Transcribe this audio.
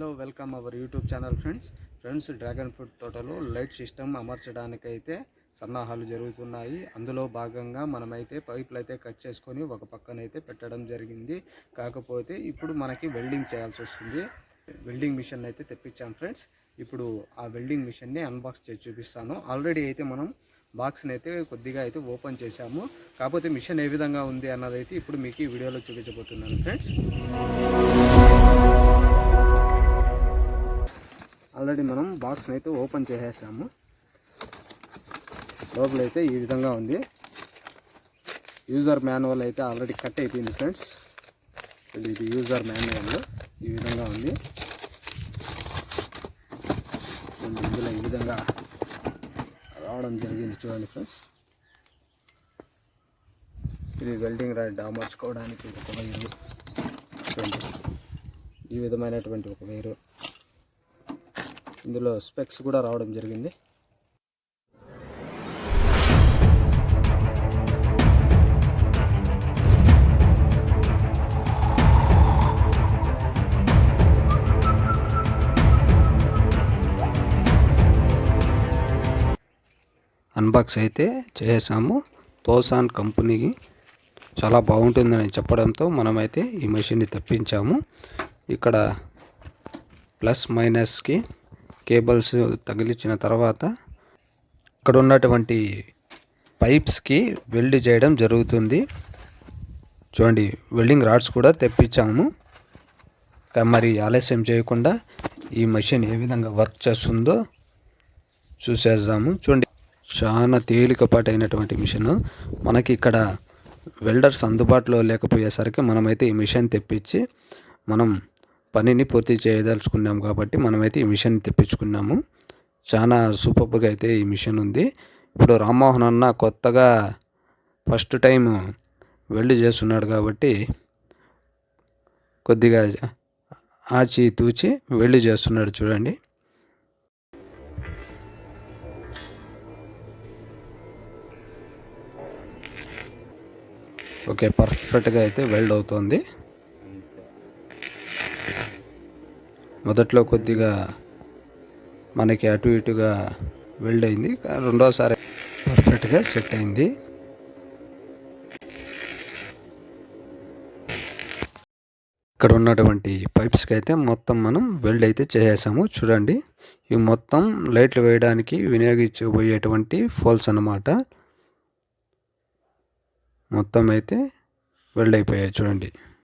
Hello welcome our YouTube channel friends. Friends dragon fruit తోటలో light system అమర్చడానికైతే సన్నాహాలు జరుగుతున్నాయి. అందులో భాగంగా మనమైతే పైపులు అయితే కట్ చేసుకొని ఒక పక్కనైతే పెట్టడం జరిగింది. కాకపోతే ఇప్పుడు మనకి వెల్డింగ్ చేయాల్సి వస్తుంది. వెల్డింగ్ మిషన్ అయితే తెప్పించాం ఫ్రెండ్స్. ఇప్పుడు ఆ వెల్డింగ్ మిషన్ని అన్బాక్స్ చేసి చూపిస్తాను. ఆల్రెడీ అయితే మనం బాక్స్ని అయితే కొద్దిగా అయితే ఓపెన్ చేశాము. కాకపోతే మిషన్ ఏ విధంగా ఉంది అన్నదైతే ఇప్పుడు మీకు ఈ వీడియోలో చూపించబోతున్నాను ఫ్రెండ్స్. ఆల్రెడీ మనం బాక్స్ని అయితే ఓపెన్ చేసేసాము. లోపల అయితే ఈ విధంగా ఉంది. యూజర్ మాన్యువల్ అయితే ఆల్రెడీ కట్ అయిపోయింది ఫ్రెండ్స్ ఇది యూజర్ మాన్యువల్ ఈ విధంగా ఉంది. ఇందులో ఈ విధంగా రావడం జరిగింది చూడండి ఫ్రెండ్స్ ఇది వెల్డింగ్ రాడ్ అమర్చుకోవడానికి ఒక వైరు ఈ విధమైనటువంటి ఒక వైరు ఇందులో స్పెక్స్ కూడా రావడం జరిగింది. అన్బాక్స్ అయితే చేసాము. తోసాన్ కంపెనీకి చాలా బాగుంటుందని చెప్పడంతో మనమైతే ఈ మెషిన్ని తెప్పించాము. ఇక్కడ ప్లస్ మైనస్కి కేబుల్స్ తగిలించిన తర్వాత ఇక్కడ ఉన్నటువంటి పైప్స్కి వెల్డ్ చేయడం జరుగుతుంది. చూడండి వెల్డింగ్ రాడ్స్ కూడా తెప్పించాము. మరి ఆలస్యం చేయకుండా ఈ మెషిన్ ఏ విధంగా వర్క్ చేస్తుందో చూసేద్దాము. చూడండి చాలా తేలికపాటైనటువంటి అయినటువంటి మిషన్. మనకి ఇక్కడ వెల్డర్స్ అందుబాటులో లేకపోయేసరికి మనమైతే ఈ మిషన్ తెప్పించి మనం పనిని పూర్తి చేయదలుచుకున్నాం కాబట్టి మనమైతే ఈ మిషన్ తెప్పించుకున్నాము. చాలా సూపర్గా అయితే ఈ మిషన్ ఉంది. ఇప్పుడు రామ్మోహన్ అన్న కొత్తగా ఫస్ట్ టైం వెల్డ్ చేస్తున్నాడు కాబట్టి కొద్దిగా ఆచి తూచి వెల్డ్ చేస్తున్నాడు చూడండి. ఓకే పర్ఫెక్ట్గా అయితే వెల్డ్ అవుతుంది. మొదట్లో కొద్దిగా మనకి అటు ఇటుగా వెల్డ్ అయింది రెండోసారి పర్ఫెక్ట్గా సెట్ అయింది. ఇక్కడ ఉన్నటువంటి పైప్స్కి అయితే మొత్తం మనం వెల్డ్ అయితే చేసేసాము. చూడండి ఇవి మొత్తం లైట్లు వేయడానికి వినియోగించబోయేటువంటి ఫోల్స్ అన్నమాట. మొత్తం అయితే వెల్డ్ అయిపోయాయి చూడండి.